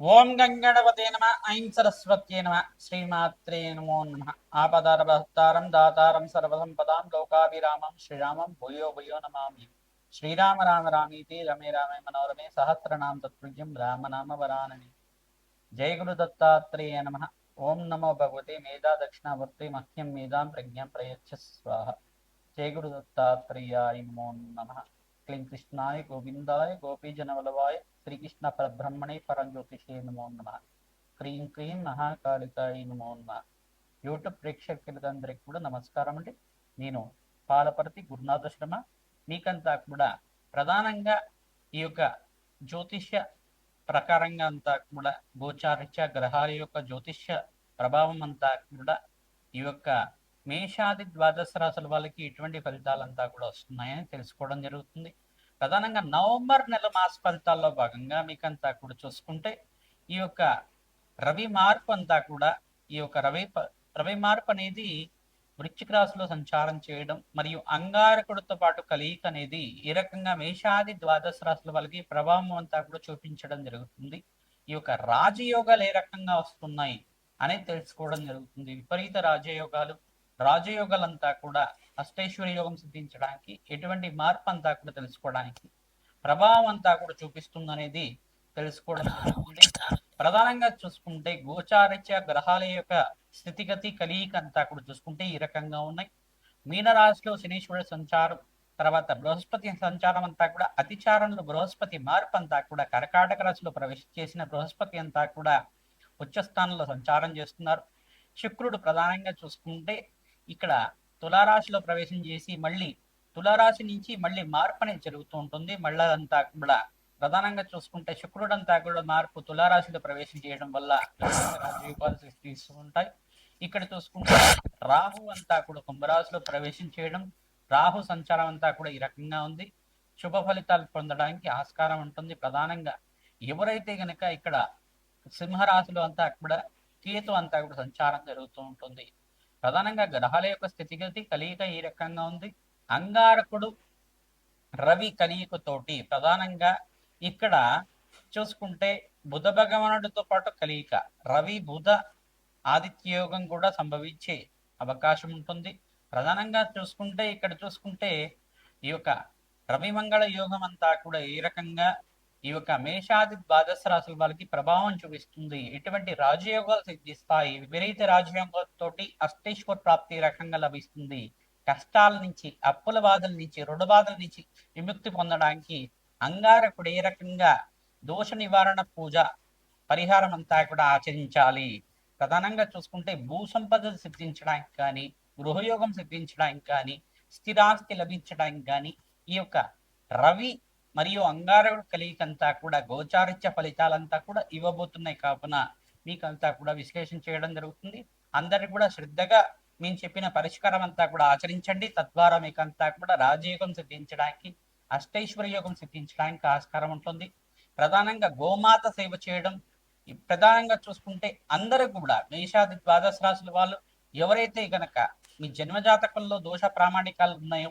ఓం గంగణపతే నమ. ఐం సరస్వత్యే నమ. శ్రీమాత్రే నమో నమ. ఆపదారభక్తారం దాతారం సర్వసంపదాం లోకాభిరామం శ్రీరామం భూయో భూయో నమామి. శ్రీరామ రామ రామీతి రమే రామే మనోరమే సహస్రనామ తత్పుల్యం రామనామ వరానని జయ గురు దత్తాత్రేయ నమ. ఓం నమో భగవతే మేధా దక్షిణావర్తి మహ్యం మేధాం ప్రజ్ఞాం ప్రయచ్చ స్వాహ. జయ గురు దత్తాత్రేయాయ నమో నమ. క్లీం కృష్ణాయ గోవిందాయ గోపీజనవలవాయ శ్రీకృష్ణ పరబ్రహ్మణే పరంజ్యోతిషే నమో నమ. క్రీం క్రీం మహాకాళికాయ నమో నమ. యూట్యూబ్ ప్రేక్షకులందరికీ కూడా నమస్కారం అండి. నేను పాలపర్తి గురునాథ శర్మ. మీకంతా కూడా ప్రధానంగా ఈ యొక్క జ్యోతిష్య ప్రకారంగా అంతా కూడా గోచారిత్య గ్రహాల యొక్క జ్యోతిష్య ప్రభావం అంతా కూడా ఈ యొక్క మేషాది ద్వాదశ రాశుల వాళ్ళకి ఎటువంటి ఫలితాలంతా కూడా వస్తున్నాయని తెలుసుకోవడం జరుగుతుంది. ప్రధానంగా నవంబర్ నెల మాస ఫలితాల్లో భాగంగా మీకంతా కూడా చూసుకుంటే ఈ యొక్క రవి మార్పు అంతా కూడా ఈ యొక్క రవి రవి మార్పు అనేది వృశ్చిక రాశిలో సంచారం చేయడం మరియు అంగారకుడితో పాటు కలయిక అనేది ఈ రకంగా మేషాది ద్వాదశ రాశుల వాళ్ళకి ప్రభావం అంతా కూడా చూపించడం జరుగుతుంది. ఈ యొక్క రాజయోగాలు ఏ రకంగా వస్తున్నాయి అనేది తెలుసుకోవడం జరుగుతుంది. విపరీత రాజయోగాలు రాజయోగాలంతా కూడా అష్టైశ్వర్య యోగం సిద్ధించడానికి ఎటువంటి మార్పు అంతా కూడా తెలుసుకోవడానికి ప్రభావం అంతా కూడా చూపిస్తుంది అనేది తెలుసుకోవడం జరుగుతుంది. ప్రధానంగా చూసుకుంటే గోచారిత్య గ్రహాల యొక్క స్థితిగతి కలియిక అంతా కూడా చూసుకుంటే ఈ రకంగా ఉన్నాయి. మీనరాశిలో శనీశ్వరుడు సంచారం తర్వాత బృహస్పతి సంచారం అంతా కూడా అతిచారంలో బృహస్పతి మార్పు అంతా కూడా కర్కాటక రాశిలో ప్రవేశించేసిన బృహస్పతి అంతా కూడా ఉచ్చస్థానంలో సంచారం చేస్తున్నారు. శుక్రుడు ప్రధానంగా చూసుకుంటే ఇక్కడ తులారాశిలో ప్రవేశం చేసి మళ్ళీ తులారాశి నుంచి మళ్ళీ మార్పు అనేది జరుగుతూ ఉంటుంది. మళ్ళీ అంతా కూడా ప్రధానంగా చూసుకుంటే శుక్రుడు అంతా కూడా మార్పు తులారాశిలో ప్రవేశం చేయడం వల్ల రాజయోగాలు సృష్టిస్తూ ఉంటాయి. ఇక్కడ చూసుకుంటే రాహు అంతా కూడా కుంభరాశిలో ప్రవేశం చేయడం రాహు సంచారం అంతా కూడా ఈ రకంగా ఉంది. శుభ ఫలితాలు పొందడానికి ఆస్కారం ఉంటుంది. ప్రధానంగా ఎవరైతే గనక ఇక్కడ సింహరాశిలో అంతా కూడా కేతు అంతా కూడా సంచారం జరుగుతూ ఉంటుంది. ప్రధానంగా గ్రహాల యొక్క స్థితిగతి కలియిక ఈ రకంగా ఉంది? అంగారకుడు రవి కలియికతోటి ప్రధానంగా ఇక్కడ చూసుకుంటే బుధ భగవానుడితో పాటు కలియిక రవి బుధ ఆదిత్య యోగం కూడా సంభవించే అవకాశం ఉంటుంది. ప్రధానంగా చూసుకుంటే ఇక్కడ చూసుకుంటే ఈ యొక్క రవి మంగళ యోగం అంతా కూడా ఏ రకంగా ఈ యొక్క మేషాది ద్వాదశ రాశుల వాళ్ళకి ప్రభావం చూపిస్తుంది. ఎటువంటి రాజయోగాలు సిద్ధిస్తాయి? విపరీత రాజయోగంతోటి అష్టేశ్వర ప్రాప్తి రకంగా లభిస్తుంది. కష్టాల నుంచి అప్పుల బాధల నుంచి రుణ బాధల నుంచి విముక్తి పొందడానికి అంగారకుడు ఏ రకంగా దోష నివారణ పూజ పరిహారం అంతా కూడా ఆచరించాలి. ప్రధానంగా చూసుకుంటే భూ సంపద సిద్ధించడానికి కానీ గృహయోగం సిద్ధించడానికి కానీ స్థిరాస్తి లభించడానికి కానీ ఈ యొక్క రవి మరియు అంగారకుడు కలిగికంతా కూడా గోచారిత్య ఫలితాలంతా కూడా ఇవ్వబోతున్నాయి. కావున మీకంతా కూడా విశ్లేషణ చేయడం జరుగుతుంది. అందరు కూడా శ్రద్ధగా మేము చెప్పిన పరిష్కారం అంతా కూడా ఆచరించండి. తద్వారా మీకంతా కూడా రాజయోగం సిద్ధించడానికి అష్టైశ్వర్య యోగం సిద్ధించడానికి ఆస్కారం ఉంటుంది. ప్రధానంగా గోమాత సేవ చేయడం ప్రధానంగా చూసుకుంటే అందరూ కూడా మేషాది ద్వాదశ రాశుల వాళ్ళు ఎవరైతే గనక మీ జన్మజాతకంలో దోష ప్రామాణికాలు ఉన్నాయో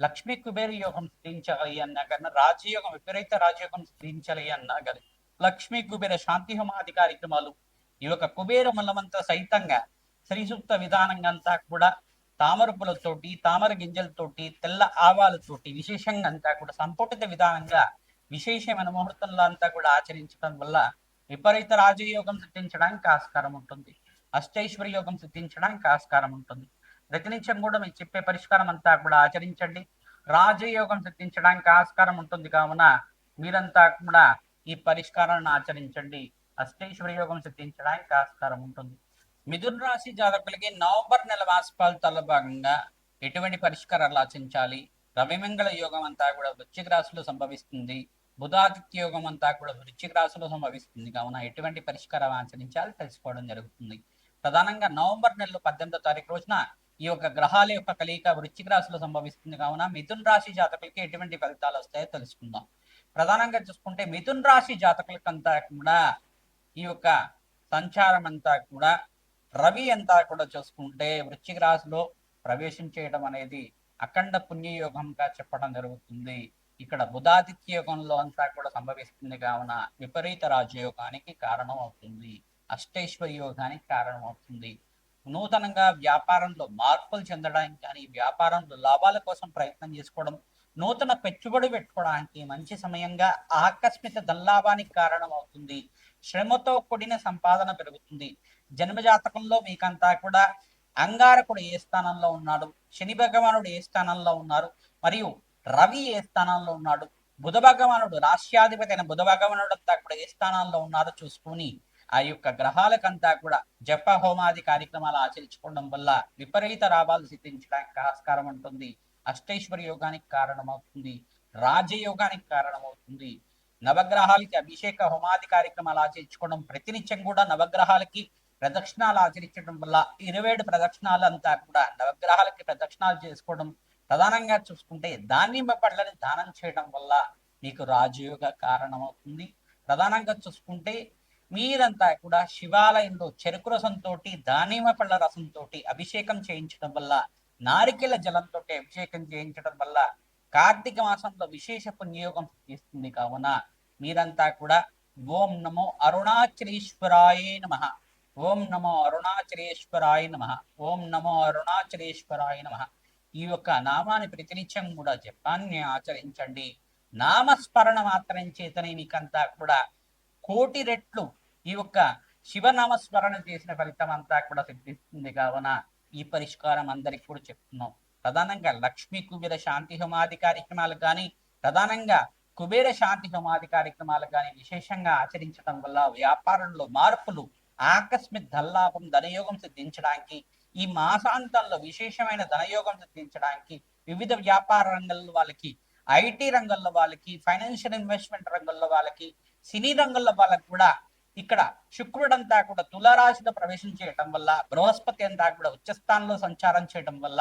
లక్ష్మీ కుబేర యోగం సిద్ధించాలి అన్నా కానీ రాజయోగం విపరీత రాజయోగం సిద్ధించాలి అన్నా కానీ లక్ష్మీ కుబేర శాంతి హోమాది కార్యక్రమాలు ఈ యొక్క కుబేర మల్లమంతా సైతంగా శ్రీసూక్త విధానంగా అంతా కూడా తామర పూలతోటి తామర గింజలతోటి తెల్ల ఆవాలతోటి విశేషంగా అంతా కూడా సంపుటిత విధానంగా విశేషమైన ముహూర్తంలో అంతా కూడా ఆచరించడం వల్ల విపరీత రాజయోగం సిద్ధించడానికి ఆస్కారం ఉంటుంది. అష్టైశ్వర్య యోగం సిద్ధించడానికి ఆస్కారం ఉంటుంది. ప్రతినిత్యం కూడా మీకు చెప్పే పరిష్కారం అంతా కూడా ఆచరించండి. రాజయోగం సిద్ధించడానికి ఆస్కారం ఉంటుంది కావున మీరంతా కూడా ఈ పరిష్కారాన్ని ఆచరించండి. అష్టేశ్వర యోగం సిద్ధించడానికి ఆస్కారం ఉంటుంది. మిథున్ రాశి జాతకులకి నవంబర్ నెల మాసఫలితాల్లో భాగంగా ఎటువంటి పరిష్కారాలు ఆచరించాలి? రవిమంగళ యోగం అంతా కూడా వృశ్చిక రాశిలో సంభవిస్తుంది. బుధాదిత్య యోగం అంతా కూడా వృశ్చిక రాశిలో సంభవిస్తుంది కావున ఎటువంటి పరిష్కారం ఆచరించాలి తెలుసుకోవడం జరుగుతుంది. ప్రధానంగా నవంబర్ నెలలో పద్దెనిమిదో తారీఖు రోజున ఈ యొక్క గ్రహాల యొక్క కలయిక వృశ్చిక రాశిలో సంభవిస్తుంది. కావున మిథున్ రాశి జాతకులకి ఎటువంటి ఫలితాలు వస్తాయో తెలుసుకుందాం. ప్రధానంగా చూసుకుంటే మిథున్ రాశి జాతకులకంతా కూడా ఈ యొక్క సంచారం అంతా కూడా రవి అంతా కూడా చూసుకుంటే వృశ్చిక రాశిలో ప్రవేశం చేయడం అనేది అఖండ పుణ్యయోగంగా చెప్పడం జరుగుతుంది. ఇక్కడ బుధాదిత్య యోగంలో అంతా కూడా సంభవిస్తుంది. కావున విపరీత రాజయోగానికి కారణం అవుతుంది అష్టేశ్వర యోగానికి కారణం అవుతుంది నూతనంగా వ్యాపారంలో మార్పులు చెందడానికి కానీ వ్యాపారంలో లాభాల కోసం ప్రయత్నం చేసుకోవడం నూతన పెట్టుబడి పెట్టుకోవడానికి మంచి సమయంగా ఆకస్మిక దల్లాభానికి కారణం అవుతుంది శ్రమతో కూడిన సంపాదన పెరుగుతుంది. జన్మజాతకంలో మీకంతా కూడా అంగారకుడు ఏ స్థానంలో ఉన్నాడు? శని భగవానుడు ఏ స్థానంలో ఉన్నారు? మరియు రవి ఏ స్థానంలో ఉన్నాడు? బుధ భగవానుడు రాష్ట్రాధిపతి అయిన బుధ భగవానుడు అంతా కూడా ఏ స్థానాల్లో ఉన్నారో చూసుకుని ఆ యొక్క గ్రహాలకంతా కూడా జప హోమాది కార్యక్రమాలు ఆచరించుకోవడం వల్ల విపరీత లాభాలు సిద్ధించడానికి ఆస్కారం ఉంటుంది. అష్టైశ్వర్య యోగానికి కారణమవుతుంది. రాజయోగానికి కారణమవుతుంది. నవగ్రహాలకి అభిషేక హోమాది కార్యక్రమాలు ఆచరించుకోవడం ప్రతినిత్యం కూడా నవగ్రహాలకి ప్రదక్షిణాలు ఆచరించడం వల్ల ఇరవై ఏడు ప్రదక్షిణాలు అంతా కూడా నవగ్రహాలకి ప్రదక్షిణాలు చేసుకోవడం ప్రధానంగా చూసుకుంటే దానిమ్మ పళ్ళని దానం చేయడం వల్ల మీకు రాజయోగ కారణమవుతుంది. ప్రధానంగా చూసుకుంటే మీరంతా కూడా శివాలయంలో చెరుకు రసంతో దానిమ్మ పళ్ళ రసంతో అభిషేకం చేయించడం వల్ల నారికెల జలంతో అభిషేకం చేయించడం వల్ల కార్తీక మాసంలో విశేష పుణ్యయోగం ఇస్తుంది కావున మీరంతా కూడా ఓం నమో అరుణాచలేశ్వరాయ నమ. ఓం నమో అరుణాచలేశ్వరాయ నమ. ఓం నమో అరుణాచలేశ్వరాయ నమ. ఈ యొక్క నామాన్ని ప్రతినిత్యం కూడా జపాన్ని ఆచరించండి. నామస్మరణ మాత్రం చేతనే మీకంతా కూడా కోటి రెట్లు ఈ యొక్క శివనామస్మరణ చేసిన ఫలితం అంతా కూడా సిద్ధిస్తుంది కావున ఈ పరిష్కారం అందరికి కూడా చెప్తున్నాం. ప్రధానంగా లక్ష్మీ కుబేర శాంతి హోమాది కార్యక్రమాలు కానీ ప్రధానంగా కుబేర శాంతి హోమాది కార్యక్రమాలు కానీ విశేషంగా ఆచరించడం వల్ల వ్యాపారంలో మార్పులు ఆకస్మిక ధల్లాభం ధనయోగం సిద్ధించడానికి ఈ మాసాంతంలో విశేషమైన ధనయోగం సిద్ధించడానికి వివిధ వ్యాపార రంగంలో వాళ్ళకి ఐటీ రంగంలో వాళ్ళకి ఫైనాన్షియల్ ఇన్వెస్ట్మెంట్ రంగంలో వాళ్ళకి సినీ రంగంలో వాళ్ళకి కూడా ఇక్కడ శుక్రుడు అంతా కూడా తులారాశిలో ప్రవేశం చేయటం వల్ల బృహస్పతి అంతా కూడా ఉచ్చస్థానంలో సంచారం చేయడం వల్ల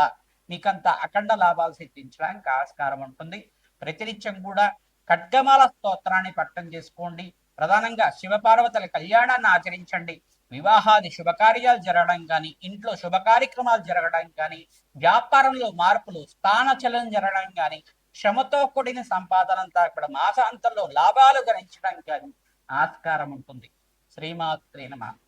మీకంతా అఖండ లాభాలు సిద్ధించడానికి ఆస్కారం ఉంటుంది. ప్రతినిత్యం కూడా ఖడ్గమాల స్తోత్రాన్ని పట్టం చేసుకోండి. ప్రధానంగా శివపార్వతుల కళ్యాణాన్ని ఆచరించండి. వివాహాది శుభకార్యాలు జరగడం కానీ ఇంట్లో శుభ కార్యక్రమాలు జరగడం కానీ వ్యాపారంలో మార్పులు స్థానచలనం జరగడం కానీ శ్రమతో కూడిన సంపాదన అంతా కూడా మాసాంతంలో లాభాలు గణించడం కానీ ఆస్కారం ఉంటుంది. శ్రీమాత్రే నమ.